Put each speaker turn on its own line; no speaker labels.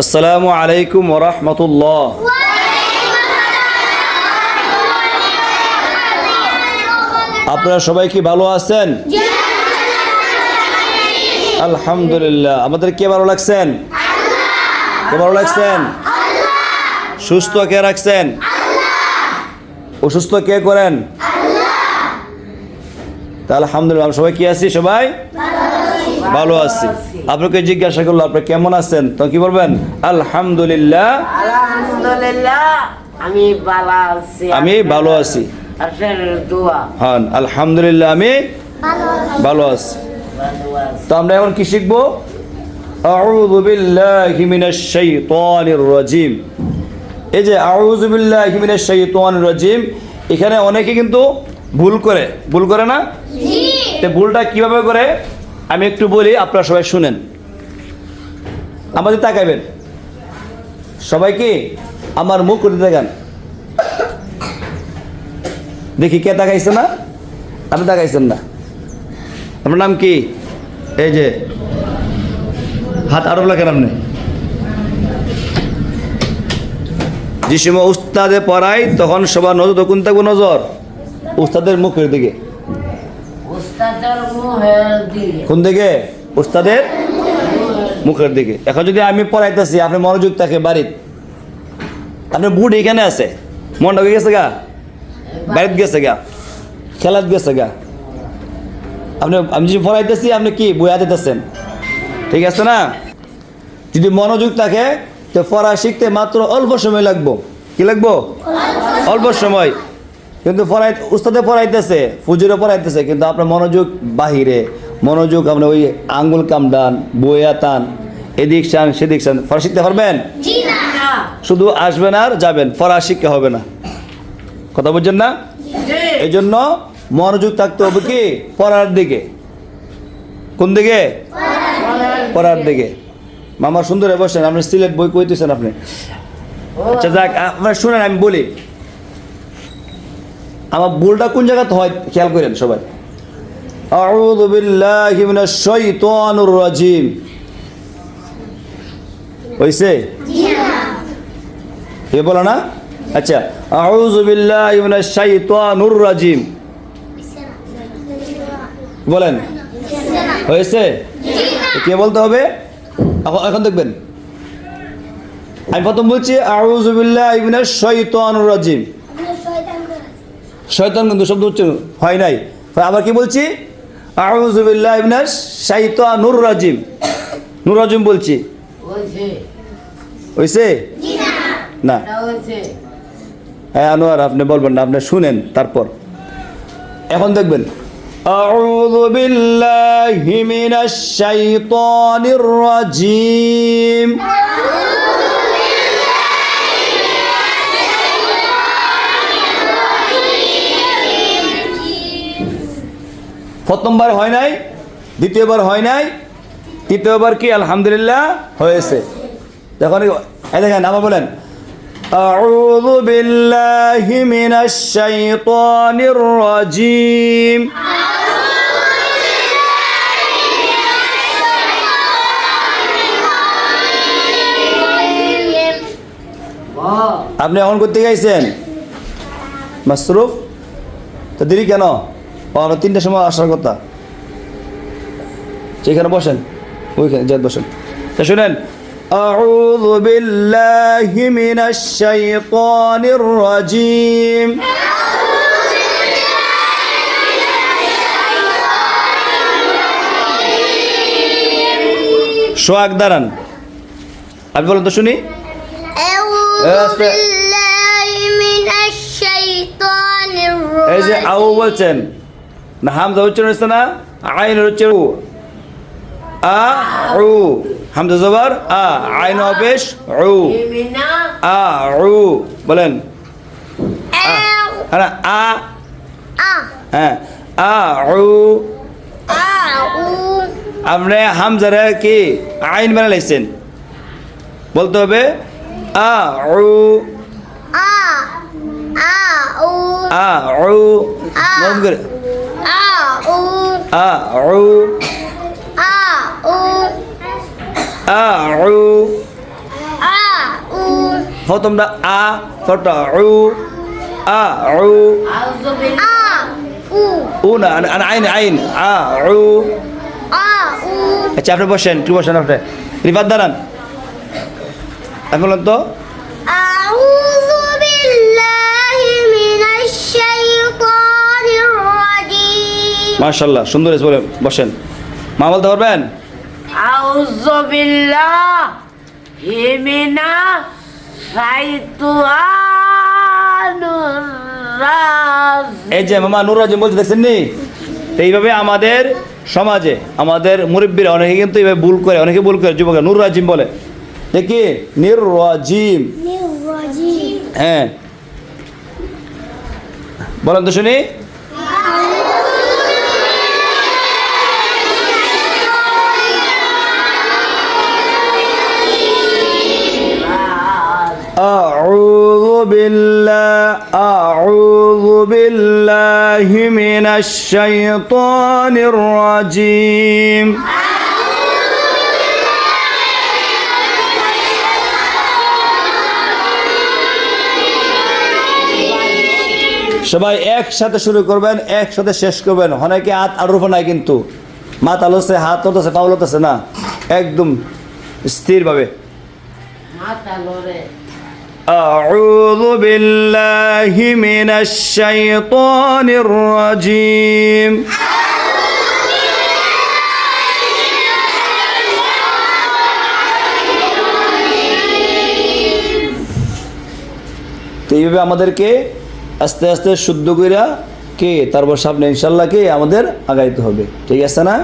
আসসালামু আলাইকুম ওরহমতুল্লাহ আপনারা সবাই কি ভালো আছেন? আলহামদুলিল্লাহ। আমাদের কে ভালো লাগছেন? কে ভালো লাগছেন? সুস্থ কে রাখছেন? অসুস্থ কে করেন? তা আলহামদুলিল্লাহ সবাই কি আছি সবাই? ভালো আছি। আপনাকে জিজ্ঞাসা করল আপনি কেমন আছেন? তো কি বলবেন? আলহামদুলিল্লাহ।
আলহামদুলিল্লাহ আমি ভালো আছি।
আমি ভালো আছি। হ্যাঁ আলহামদুলিল্লাহ আমি ভালো আছি। তো আমরা এখন কি শিখব? আউযু বিল্লাহি মিনাশ শাইতানির রাজিম। এই যে আউযু বিল্লাহি মিনাশ শাইতানির রাজিম এখানে অনেকে কিন্তু ভুল করে। ভুল করে না? তো ভুলটা কীভাবে করে? আমি একটু বলি, আপনারা সবাই শুনেন। আমাদের তাকাইবেন। সবাইকে আমার মুখ করে দেখান? দেখি কে তাকাইছে না? আপনি তাকাইছেন না। আপনার নাম কি? এই যে, হাত আরব লাগেন আপনি। যে সময় উস্তাদে পড়াই তখন সবার নজর, তখন থাকব নজর। উস্তাদের মুখের দিকে। কোন দিকে? উস্তাদের মুখের দিকে। এখন যদি আমি পড়াইতেছি, আপনি মনোযোগ থাকে বাড়ির আপনার বুট এখানে আছে? মনটা গেছে গা? বাড়িতে গেছে গা? খেলাত গেছে গা? আপনি, আমি যদি পড়াইতেছি, আপনি কি বইয়া দিতেছেন? ঠিক আছে না? যদি মনোযোগ থাকে, তো পড়া শিখতে মাত্র অল্প সময় লাগবো। কি লাগবো? অল্প সময়। কিন্তু পড়াই উস্তাদে পড়াইতেছে ফুজুরে পড়াইতেছে কিন্তু আপনার মনোযোগ বাহিরে মনোযোগ আপনার ওই আঙ্গুল কামডান বইয়া টান এদিক চান সেদিক চান পড়া শিখতে পারবেন? শুধু আসবেন আর যাবেন পড়া শিক্ষা হবে না। কথা বুঝছেন না? এই জন্য মনোযোগ থাকতে হবে কি? পড়ার দিকে। কোন দিকে? পড়ার দিকে। মামা সুন্দর বসেন আপনি সিলেট বই কইতেছেন আপনি। আচ্ছা যাক আপনার শুনেন আমি বলি। আমার ভুলটা কোন জায়গাতে হয় খেয়াল করেন সবাই। আউযু বিল্লাহি মিনাশ শাইতানির রাজিম। হইছে? এ বলো না? আচ্ছা আউযু বিল্লাহি মিনাশ শাইতানির রাজিম। বলেন। হয়েছে কে বলতে হবে? এখন দেখবেন। আমি প্রথম বলছি, আউযু বিল্লাহি মিনাশ শাইতানির রাজিম। শয়তান কিন্তু শব্দ উচ্চারণ হয় নাই আবার কি বলছি আউযু বিল্লাহি মিনাশ শাইতানির রাজিম নুর রাজিম বলছি
হয়েছে
হইছে না
এটা হয়েছে
হ্যাঁ আনোয়ার আপনি বলবেন না আপনি শুনেন তারপর এখন দেখবেন أعوذ بالله من الشيطان الرجيم প্রথমবার হয় নাই দ্বিতীয়বার হয় নাই তৃতীয়বার কি আলহামদুলিল্লাহ হয়েছে দেখুন এই দেখেন আবার বলেন أعوذ بالله من الشيطان الرجيم
বাহ
আপনি এখন করতে গাইছেন মাসরুফ তো দেরি কেন ও আমরা তিনটার সময় আসার কথা সেখানে বসেন ওইখানে যাই বসেন তা শুনেন أعوذ بالله من الشيطان الرجيم সোহাগ দাঁড়ান আপনি বলেন তো শুনি
أعوذ
أسمع.
بالله من الشيطان
এই যে
الرجيم
আউ বলছেন না হামজা উচ্চারণ হচ্ছে না? আইনের হচ্ছে উ আ উ হামজা জবর? আ আইন অপেশ উ আ উ বলেন। হ্যাঁ আ। হ্যাঁ আ উ। আপনি হামজারা কি আইন বানালাইছেন বলতে হবে আ উ আ উ। আ উ
أو
আ উ প্রথমটা আ ছোটটা উ আ উ
أعوذ بالله
আ উ
উ না আন- আন- আইন আইন আ উ
আ উ
আচ্ছা আপনি বসেন একটু বসেন আপনি রিফাত দাঁড়ান আপনি বলেন তো মাশাল্লাহ সুন্দর বলে বসেন। মা বলতে পারবেন? এই যে মামা নুর বলতে দেখছেন নি এইভাবে আমাদের সমাজে আমাদের মুরব্বীরা অনেকে কিন্তু এইভাবে ভুল করে অনেকে ভুল করে যুবকরা নুর রাজিম বলে দেখি নির
রাজিম
হ্যাঁ। বলেন তো শুনি। أعوذ بالله أعوذ بالله من الشيطان الرجيم সবাই একসাথে শুরু করবেন একসাথে শেষ করবেন অনেকে হাত আর রূপ নাই কিন্তু মাথা লছে হাত হতেছে পাউল হতেছে না একদম স্থিরভাবে
মাথা লড়ে
أعوذ بالله من الشيطان الرجيم তো এইভাবে আমাদেরকে আস্তে আস্তে শুদ্ধ কইরা কে তারপর সামনে ইনশাল্লাহ কে আমাদের আগাইতে হবে ঠিক আছে না